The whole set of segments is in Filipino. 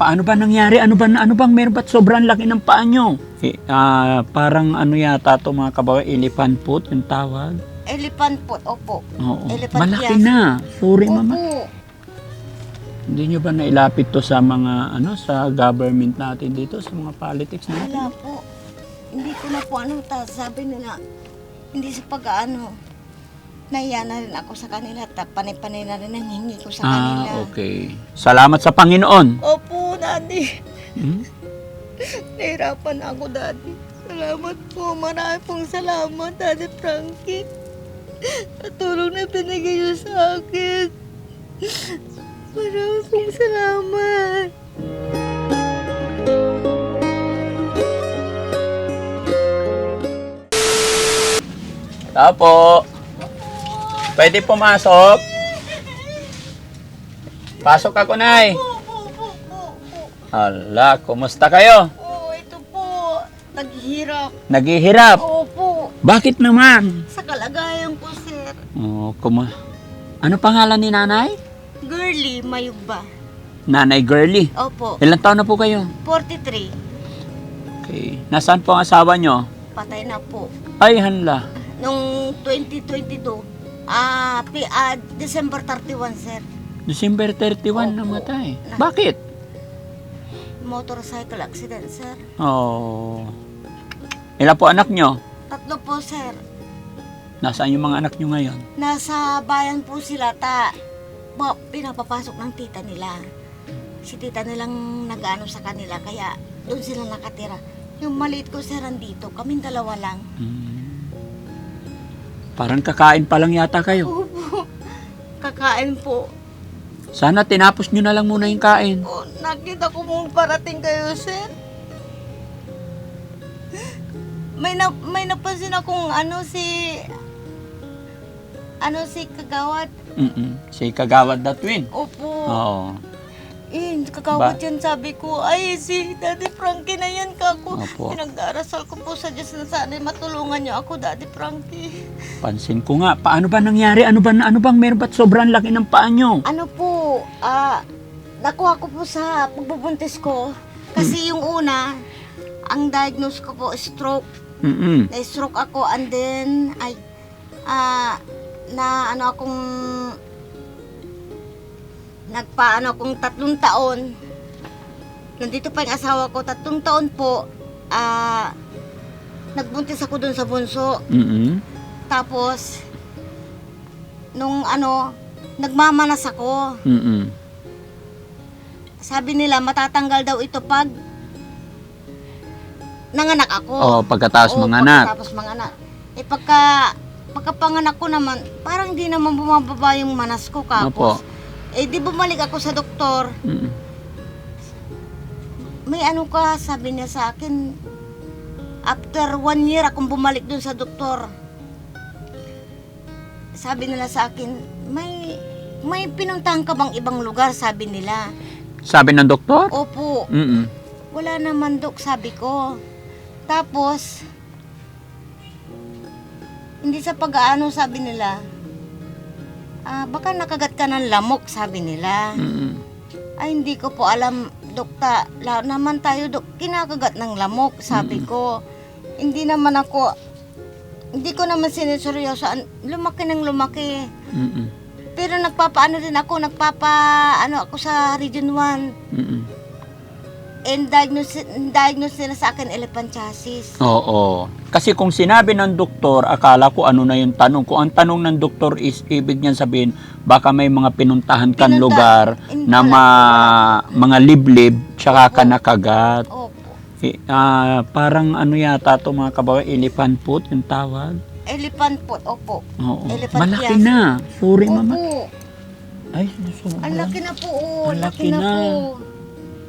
paano ba nangyari? Ano ba ano bang meron ba't sobrang laki ng paa nyo? Eh, ah, parang ano yata to mga kababayan, elephant foot yung tawag. Elephant foot, opo. Oo. Elephant Malaki yes. na. Sorry mama. Opo. Hindi nyo ba nailapit to sa mga ano sa government natin dito sa mga politics natin? Wala po. Hindi ko na po ano, ta, sabi nila, hindi sa pag-ano, nahiya na rin ako sa kanila, panay-panay na rin ang hingi ko sa kanila. Ah, okay. Salamat sa Panginoon. Opo, Daddy. Hmm? Nahirapan ako, Daddy. Salamat po. Marami pong salamat, Daddy Frankie. At tulong na binigay niyo sa akin. Maraming pong salamat. Tapo. Pwede pumasok? Pasok ako, Nay. Hala, kumusta kayo? Oo, ito po. Naghihirap. Naghihirap. Opo. Bakit naman? Sa kalagayan ko, sir. Oh, kuma. Ano pangalan ni nanay? Girly, mayugba. Nanay Girly. Opo. Ilang taon na po kayo? 43. Okay. Nasaan po ang asawa nyo? Patay na po. Ay, hanla. Nung 2022, ah, pi- ah, December 31, sir. December 31 Opo. namatay. Na- Bakit? Motorcycle accident, sir. Oh. Ilan po anak nyo? Tatlo po, sir. Nasaan yung mga anak nyo ngayon? Nasa bayan po sila, ta. Ba, pinapapasok ng tita nila. Si tita nilang nag-ano sa kanila, kaya doon sila nakatira. Yung maliit ko, sir, andito. Kaming dalawa lang. Hmm. Parang kakain pa lang yata kayo. Opo. Kakain po. Sana tinapos nyo na lang muna yung kain. Oh, nakita ko mong parating kayo, sir. May na, may napansin akong ano si ano si Kagawad. Mm-mm. Si Kagawad na twin. Opo. Oo. Eh, Kagawad Ba- yan sabi ko. Ay, si Daddy Frankie na yan kako. Opo. Pinag-arasal ko po sa Diyos na sana matulungan niyo ako, Daddy Frankie. Pansin ko nga, paano ba nangyari? Ano ba ano bang meron ba't sobrang laki ng paa nyo? Ano po, ah, nakuha ko po sa pagbubuntis ko. Kasi yung una, ang diagnose ko po, stroke. Mm-mm. na-stroke ako and then ay ah na ano akong nagpaano akong tatlong taon nandito pa yung asawa ko tatlong taon po ah nagbuntis ako dun sa bunso Mm-mm. tapos nung ano nagmamanas ako Mm-mm. sabi nila matatanggal daw ito pag nanganak ako Oh, pagkatapos Oo, mga anak. Pagkatapos mga anak. Eh pagka, pagkapanganak ko naman, parang di naman bumababa yung manas ko Opo. Eh di bumalik ako sa doktor. Mm-mm. May ano ka, sabi niya sa akin. After one year akong bumalik dun sa doktor. Sabi nila sa akin, may may pinuntahan ka bang ibang lugar? Sabi nila. Sabi ng doktor? Opo. Mm-mm. Wala naman, Dok, sabi ko. Tapos, hindi sa pag-aano, sabi nila, ah, baka nakagat ka ng lamok, sabi nila. Mm-mm. Ay, hindi ko po alam, Dokta. La naman tayo, Dok, kinakagat ng lamok, sabi ko. Hindi naman ako, hindi ko naman siniseryoso. Lumaki ng lumaki. Mm-mm. Pero nagpapaano din ako, nagpapa, ano ako sa Region 1. Mm-mm. And diagnose, diagnose nila sa akin elephantiasis. Oo. Kasi kung sinabi ng doktor, akala ko ano na yung tanong. Kung ang tanong ng doktor is, ibig niyan sabihin, baka may mga pinuntahan kang Pinunta- lugar Hindi, na ma, mga liblib, tsaka ka nakagat. Opo. Eh, ah, parang ano yata to mga kababayan, elephant foot yung tawag. Elephant foot, opo. Oo. Elephant Malaki yes. na. Sorry mama. Opo. Ay, sobra. Ang laki na po, oh. Ang laki, laki na, na. po.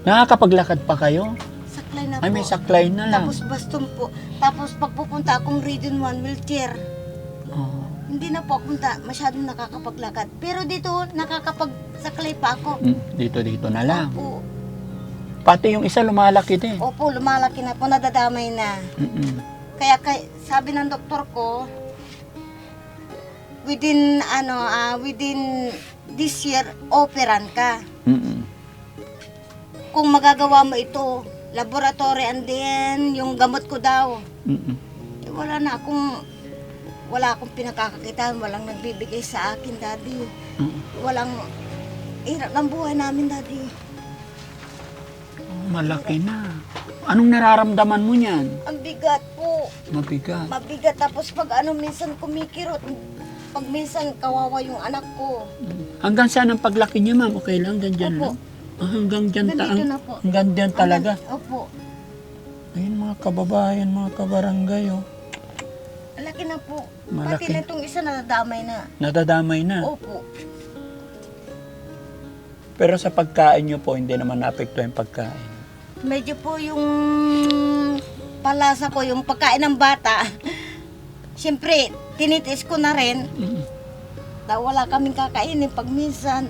Nakakapaglakad pa kayo? Saklay na Ay, po. may saklay na lang. Tapos baston po. Tapos pagpupunta akong Region 1 wheelchair, Oo. hindi na po punta, masyadong nakakapaglakad. Pero dito, nakakapagsaklay pa ako. Mm, Dito, dito na lang. Opo. Pati yung isa lumalaki din. Opo, lumalaki na po, nadadamay na. Mm-mm. Kaya kay, sabi ng doktor ko, within ano, ah, within this year, operan ka. Mm-mm. Kung magagawa mo ito, laboratory and then yung gamot ko daw. Mm-mm. Eh, wala na akong, wala akong pinakakakitaan, walang nagbibigay sa akin, daddy. Mm. Walang, hirap ng buhay namin, daddy. Malaki na. Anong nararamdaman mo niyan? Ang bigat po. Mabigat. Mabigat tapos pag ano minsan kumikirot. Pag minsan kawawa yung anak ko. Hanggang saan ang paglaki niya, ma'am? Okay lang, dyan Opo. lang? Ah, hanggang dyan ta- Nandito na po. Hanggang dyan talaga? Opo. Ayun mga kababayan, mga kabarangay, oh. Malaki na po. Malaki. Pati na itong isa nadadamay na. Nadadamay na. Opo. Pero sa pagkain niyo po, hindi naman naapekto yung pagkain. Medyo po yung palasa ko, yung pagkain ng bata. Siyempre, tinitis ko na rin Mm. na wala kaming kakainin pag minsan.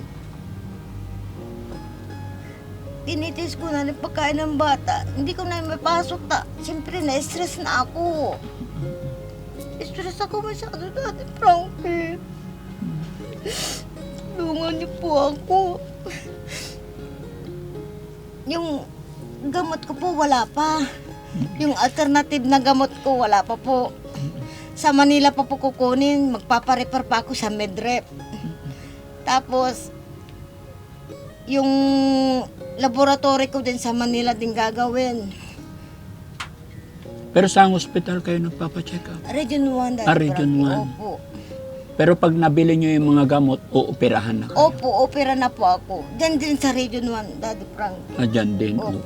Tinitis ko na rin pagkain ng bata. Hindi ko na mapasok ta. Siyempre, na-stress na ako. Stress ako masyado dati, Frankie. Tulungan niyo po ako. Yung gamot ko po, wala pa. Yung alternative na gamot ko, wala pa po. Sa Manila pa po kukunin, magpaparefer pa ako sa Medrep. Tapos, yung laboratory ko din sa Manila din gagawin. Pero saan hospital kayo nagpapacheck up? Region 1 dati. Ah, Region Frankie. 1. Opo. Pero pag nabili niyo yung mga gamot, uoperahan na kayo. Opo, opera na po ako. Diyan din sa Region 1, Daddy Frank. Ah, dyan din. Opo. oo.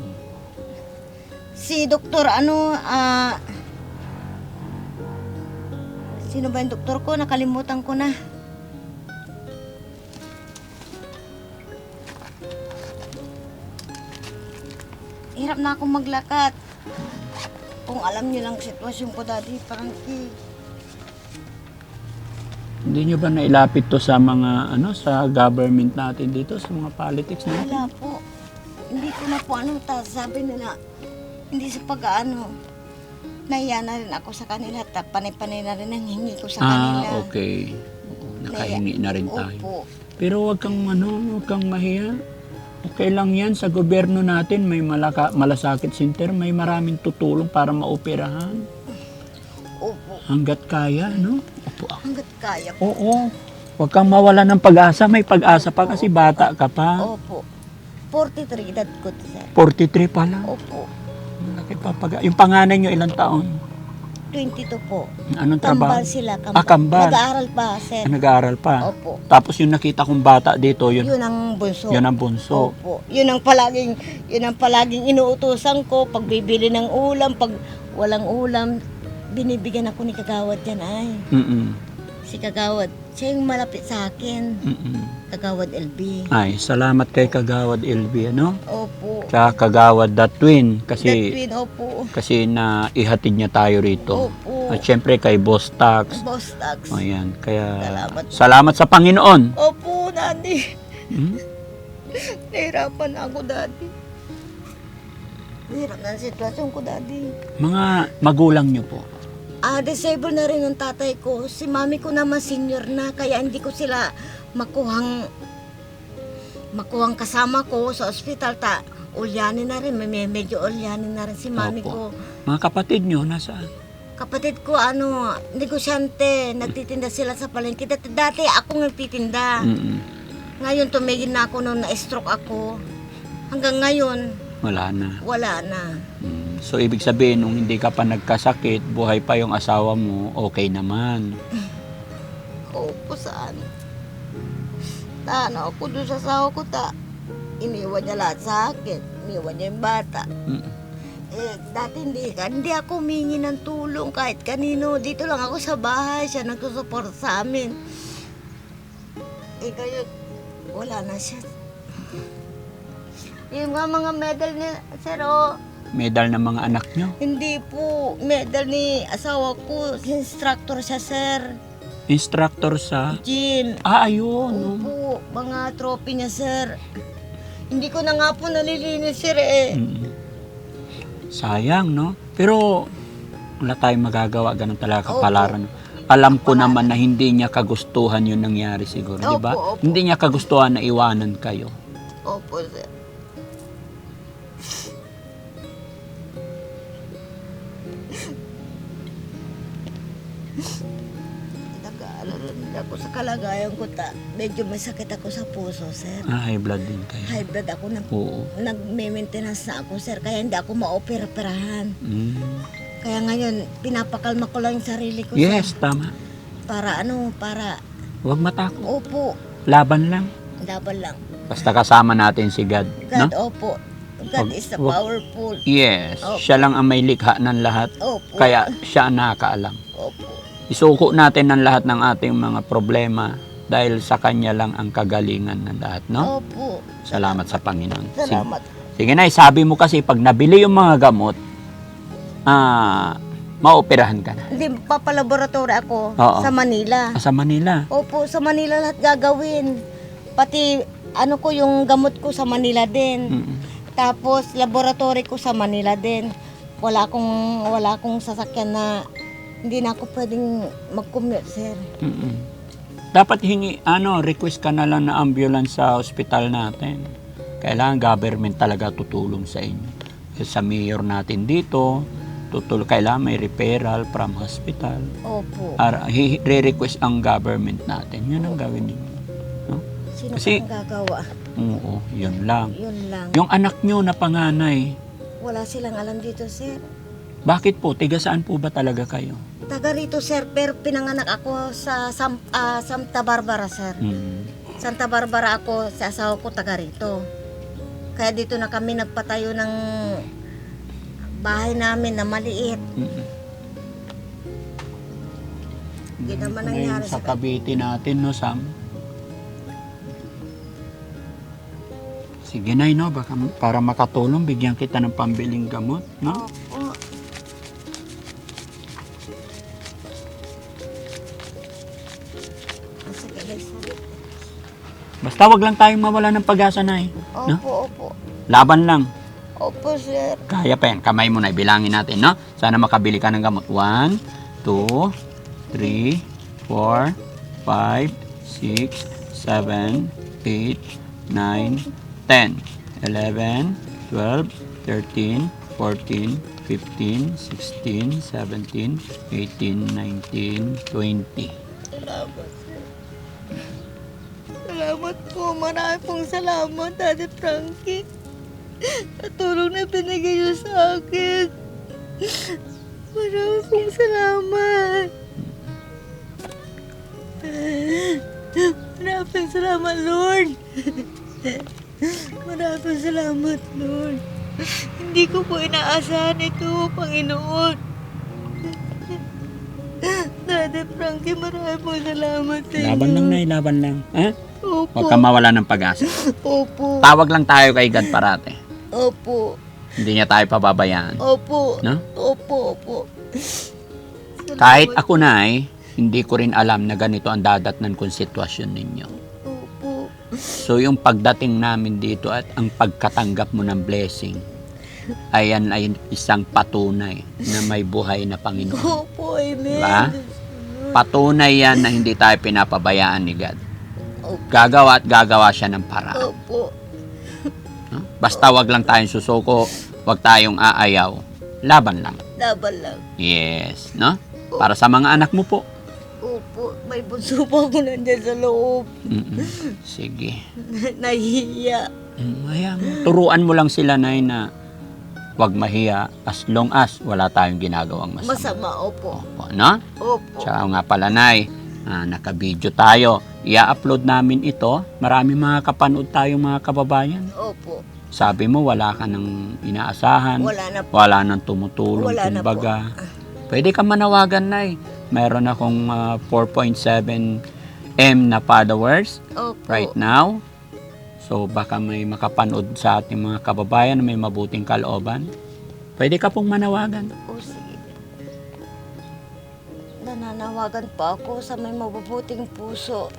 Si doktor, ano, ah... sino ba yung doktor ko? Nakalimutan ko na. Hirap na akong maglakad. Kung alam niyo lang sitwasyon ko, Daddy Frankie. Hindi niyo ba nailapit to sa mga, ano, sa government natin dito, sa mga politics natin? Wala po. Hindi ko na po ano ta sabi nila. Hindi sa pag-ano. Nahiya na rin ako sa kanila. Ta, panay-panay na rin ang hingi ko sa kanila. Ah, okay. Oo, nakahingi na rin tayo. Opo. Pero wag kang ano, wag kang mahiya. Okay lang yan sa gobyerno natin, may malaka, malasakit center, may maraming tutulong para maoperahan. Opo. Hanggat kaya, no? Opo ako. Hanggat kaya po. Oo. Wag kang mawala ng pag-asa, may pag-asa pa kasi bata ka pa. Opo. 43 edad ko, sir. 43 pa lang. Opo. Malaki pa pag Yung panganay nyo ilang taon? 22 po. Anong trabaho? Kambal sila. Kambal. Ah, kambal. Nag-aaral pa, sir. Ah, Nag-aaral pa. Opo. Tapos yung nakita kong bata dito, yun, Yun ang bunso. yun ang bunso. Opo. Yun ang palaging, yun ang palaging inuutosan ko pag bibili ng ulam, pag walang ulam, binibigyan ako ni Kagawad yan ay. Mm-mm. Si Kagawad, siya yung malapit sa akin. Mm-mm. Kagawad LB. Ay, salamat kay Kagawad LB, ano? Opo. Tsaka Kagawad the Twin That kasi twin, opo. kasi na ihatid niya tayo rito. Opo. At syempre kay Boss Tax. Boss Tax. Ayan, kaya Salamat. salamat sa Panginoon. Opo, daddy. Hmm? Nahirapan na ako, daddy. Hirap na ang sitwasyon ko, daddy. Mga magulang niyo po. Ah, disabled na rin ang tatay ko. Si mami ko naman senior na, kaya hindi ko sila makuhang makuhang kasama ko sa ospital. Ta, ulyanin na rin, may medyo ulyanin na rin si mami Opo. ko. Mga kapatid niyo nasaan? Kapatid ko, ano, negosyante, nagtitinda sila sa palengke. Dati, dati ako nagtitinda. Mm-mm. Ngayon, tumigil na ako nung na-stroke ako. Hanggang ngayon, Wala na. wala na. Mm. So ibig sabihin nung hindi ka pa nagkasakit, buhay pa yung asawa mo, okay naman. Opo, saan? Tano ako doon sa sawa ko, ta. Iniwan niya lahat sa akin. Iniwan niya yung bata. Mm. Eh, dati hindi ka. Hindi ako humingi ng tulong kahit kanino. Dito lang ako sa bahay. Siya nagsusupport sa amin. Eh, kayo, wala na siya. Yung mga medal ni Sir, oh, Medal ng mga anak nyo. hindi po medal ni asawa ko. Instructor siya, Sir. Instructor sa... Gym. Ah, ayun. Opo, mga trophy niya, sir. Hindi ko na nga po nalilinis, sir, eh. Mm. Sayang, no? Pero wala tayong magagawa. Ganun talaga Opo. kapalaran. Alam ko naman na hindi niya kagustuhan yung nangyari siguro, di ba? Opo, opo. Hindi niya kagustuhan na iwanan kayo. Opo, sir. Nag-aalala rin ako sa kalagayan ko ta. Medyo may sakit ako sa puso, sir. Ah, high blood din kayo. High blood ako na Oo. nag-maintenance na ako, sir. Kaya hindi ako ma-opera-perahan. Mm. Kaya ngayon, pinapakalma ko lang yung sarili ko, Yes, sir. tama. Para ano, para, Huwag matakot. opo, Laban lang. laban lang. Basta kasama natin si God. No? God, opo. God is the powerful. Yes. Opo. Siya lang ang may likha ng lahat. Opo. Kaya siya ang nakakaalam. Opo. Isuko natin ang lahat ng ating mga problema dahil sa Kanya lang ang kagalingan ng lahat, no? Opo. Salamat sa Panginoon. Sige, Salamat. sige na, sabi mo kasi pag nabili yung mga gamot, ah, maoperahan ka na. Hindi, papalaboratory ako Oo. sa Manila. Ah, Sa Manila. Opo, sa Manila lahat gagawin. Pati, ano ko, yung gamot ko sa Manila din. Mm. Tapos, laboratory ko sa Manila din. Wala akong, wala akong sasakyan na hindi na ako pwedeng mag-commute, sir. Mm-mm. Dapat hingi, ano, request ka na lang na ambulance sa ospital natin. Kailangan government talaga tutulong sa inyo. Sa mayor natin dito, tutul kailangan may referral from hospital. Opo. Ar, re-request ang government natin. Yun ang gawin ninyo. No? Sino kasi- ang gagawa? Oo, yun lang. Yun lang. Yung anak nyo na panganay, Wala silang alam dito, sir. bakit po? Tiga saan po ba talaga kayo? Taga rito, sir, pero pinanganak ako sa Sam, ah, Santa Barbara, sir. Mm. Santa Barbara ako, sa asawa ko taga rito. Kaya dito na kami nagpatayo ng bahay namin na maliit. Mm. Hindi naman Ngayon nangyari sa sa Cavite natin, no, Sam? Sige na, no? Baka, para makatulong, bigyan kita ng pambiling gamot, no? Opo. Basta wag lang tayong mawala ng pag-asa, Nay. No? Opo, opo. Laban lang. Opo, sir. Kaya pa yan. Kamay mo na, bilangin natin, no? Sana makabili ka ng gamot. 1, 2, 3, 4, 5, 6, 7, 8, 9, 10, 11, 12, 13, 14, 15, 16, 17, 18, 19, 20. Salamat, po. Marami pong salamat, Daddy Frankie. Sa tulong na binigay niyo sa akin. Marami pong salamat. Maraming salamat, Lord. Maraming salamat, Lord. Hindi ko po inaasahan ito, Panginoon. Daddy Frankie, maraming pong salamat sa inyo. Laban lang, Nay. Laban lang. Ha? Opo. Huwag ka mawala ng pag-asa. Opo. Tawag lang tayo kay God parate. Opo. Hindi niya tayo pababayaan. Opo. No? Opo, opo. Kahit ako na hindi ko rin alam na ganito ang dadatnan kong sitwasyon ninyo. So yung pagdating namin dito at ang pagkatanggap mo ng blessing, ayan ay isang patunay na may buhay na Panginoon. Opo, amen. Diba? Patunay yan na hindi tayo pinapabayaan ni God. Gagawa at gagawa siya ng paraan. Opo. Basta wag lang tayong susuko, wag tayong aayaw. Laban lang. Laban lang. Yes, no? Para sa mga anak mo po. Opo. May bunso pa ako nandyan sa loob. Mm-mm. Sige. Nahihiya. Mm, Hayaan mo. Turuan mo lang sila, Nay, na wag mahiya as long as wala tayong ginagawang masama. Masama, opo. Opo, no? Opo. Tsaka nga pala, Nay, ah, naka-video tayo. I-upload namin ito. Marami mga kapanood tayong mga kababayan. Opo. Sabi mo, wala ka nang inaasahan. Wala na po. Wala nang tumutulong, Wala na kumbaga. Pwede ka manawagan, Nay. Meron akong ah, 4.7 M na followers Opo. right now. So baka may makapanood sa ating mga kababayan na may mabuting kalooban. Pwede ka pong manawagan. O, sige. Nananawagan pa ako sa may mabubuting puso.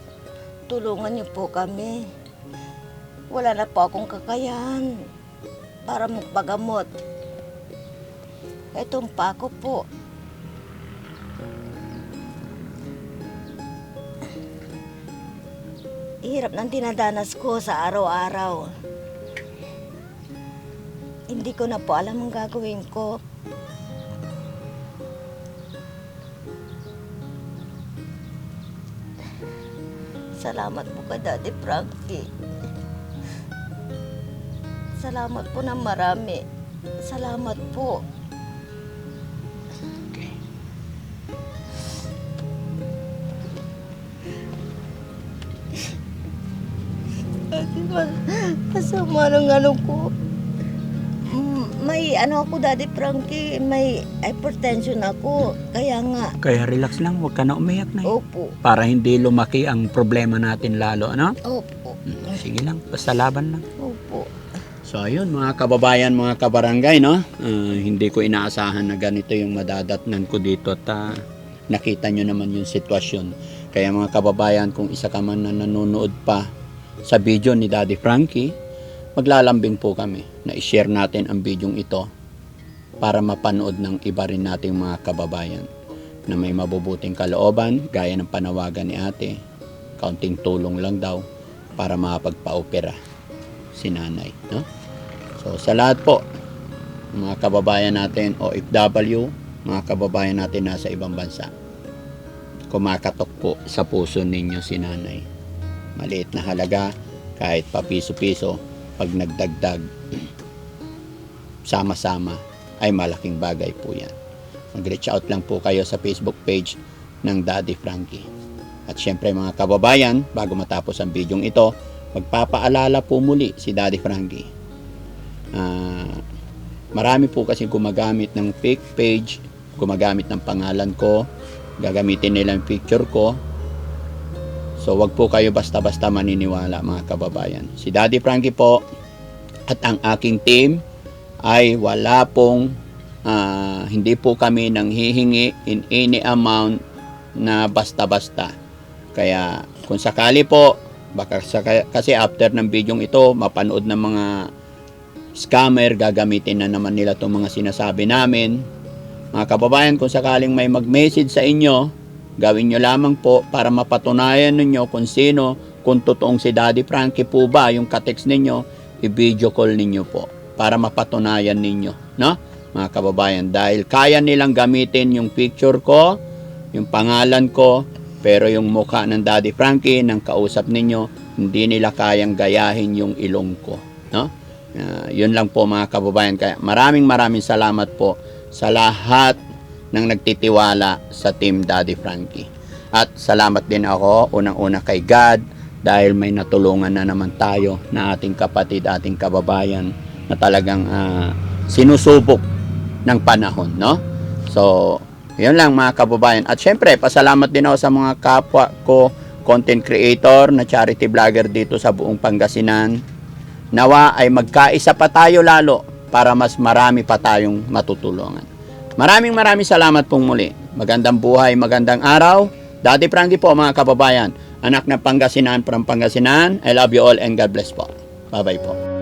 Tulungan niyo po kami. Wala na po akong kakayahan para magpagamot. Etong pa ako po. hirap ng dinadanas ko sa araw-araw. Hindi ko na po alam ang gagawin ko. Salamat po kay Daddy Frankie. Salamat po ng marami. Salamat po. Masama ng ano ko. Mm, May ano ako, Daddy Frankie, may hypertension ako. Kaya nga, Kaya relax lang, huwag ka na umiyak na. opo, Para hindi lumaki ang problema natin lalo, ano? opo, Mm, Sige lang, basta laban lang. opo. So ayun mga kababayan, mga kabarangay, no? Ah, hindi ko inaasahan na ganito yung madadatnan ko dito at ah, nakita nyo naman yung sitwasyon. Kaya mga kababayan, kung isa ka man na nanonood pa sa video ni Daddy Frankie, maglalambing po kami na i-share natin ang video ito para mapanood ng iba rin nating mga kababayan na may mabubuting kalooban gaya ng panawagan ni ate. Kaunting tulong lang daw para makapagpa-opera si nanay, no? So sa lahat po, mga kababayan natin OFW, mga kababayan natin nasa ibang bansa, kumakatok po sa puso ninyo si nanay. Maliit na halaga, kahit pa piso-piso, pag nagdagdag, sama-sama, ay malaking bagay po yan. Mag-reach out lang po kayo sa Facebook page ng Daddy Frankie. At syempre mga kababayan, bago matapos ang bidyong ito, magpapaalala po muli si Daddy Frankie. Ah, marami po kasi gumagamit ng fake page, gumagamit ng pangalan ko, gagamitin nila yung picture ko. So wag po kayo basta-basta maniniwala mga kababayan. Si Daddy Frankie po at ang aking team ay wala pong ah, hindi po kami nang hihingi in any amount na basta-basta. Kaya kung sakali po, baka kasi after ng bidyong ito, mapanood ng mga scammer, gagamitin na naman nila itong mga sinasabi namin. Mga kababayan, kung sakaling may mag-message sa inyo, gawin nyo lamang po para mapatunayan ninyo kung sino, kung totoong si Daddy Frankie po ba, yung katext ninyo, i-video call ninyo po para mapatunayan ninyo, no? Mga kababayan, dahil kaya nilang gamitin yung picture ko, yung pangalan ko, pero yung mukha ng Daddy Frankie, ng kausap ninyo, hindi nila kayang gayahin yung ilong ko, no? Ah, yun lang po mga kababayan. Kaya maraming maraming salamat po sa lahat ng nagtitiwala sa Team Daddy Frankie. At salamat din ako unang-una kay God dahil may natulungan na naman tayo na ating kapatid, ating kababayan na talagang ah, sinusubok ng panahon, no? So, yun lang mga kababayan. At syempre, pasalamat din ako sa mga kapwa ko content creator na charity vlogger dito sa buong Pangasinan. Nawa ay magkaisa pa tayo lalo para mas marami pa tayong matutulungan. Maraming maraming salamat pong muli. Magandang buhay, magandang araw. Daddy Frankie po mga kababayan. Anak ng Pangasinan from Pangasinan. I love you all and God bless po. Bye-bye po.